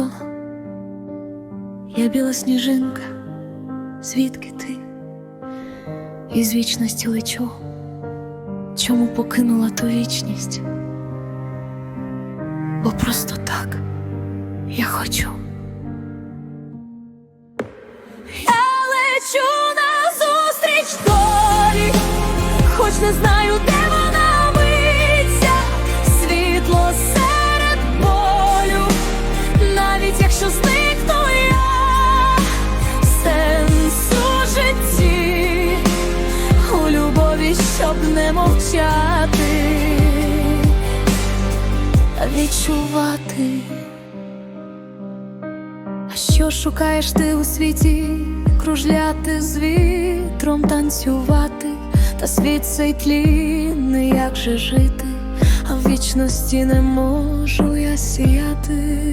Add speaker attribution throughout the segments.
Speaker 1: хто? Я біла сніжинка, звідки ти? Із вічності лечу, чому покинула ту вічність? Бо просто так я хочу. Я лечу назустріч долі, хоч не знаю, де щоб не мовчати, а відчувати. А що шукаєш ти у світі? Кружляти з вітром, танцювати, та світ цей тлінний, як же жити, а в вічності не можу я сіяти.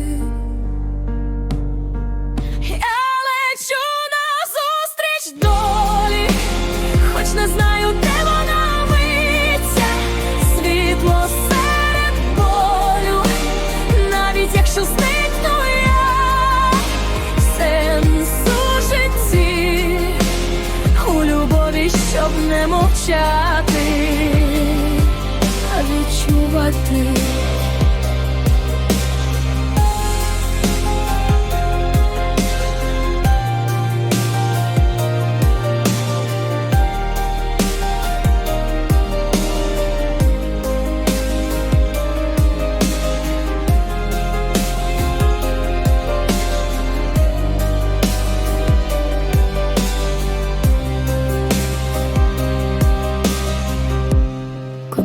Speaker 1: Не мовчати, а відчувати.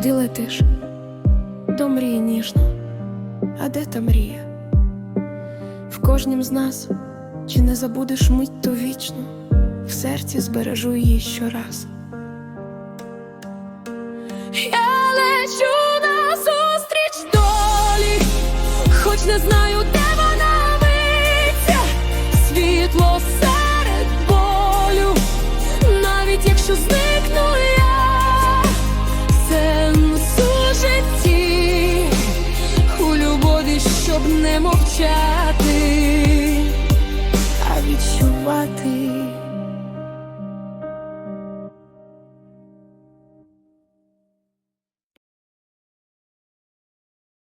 Speaker 1: Куди летиш? До мрії ніжно. А де та мрія? В кожнім з нас чи не забудеш мить ту вічну, в серці збережу її щораз. Щоб не мовчати, а відчувати.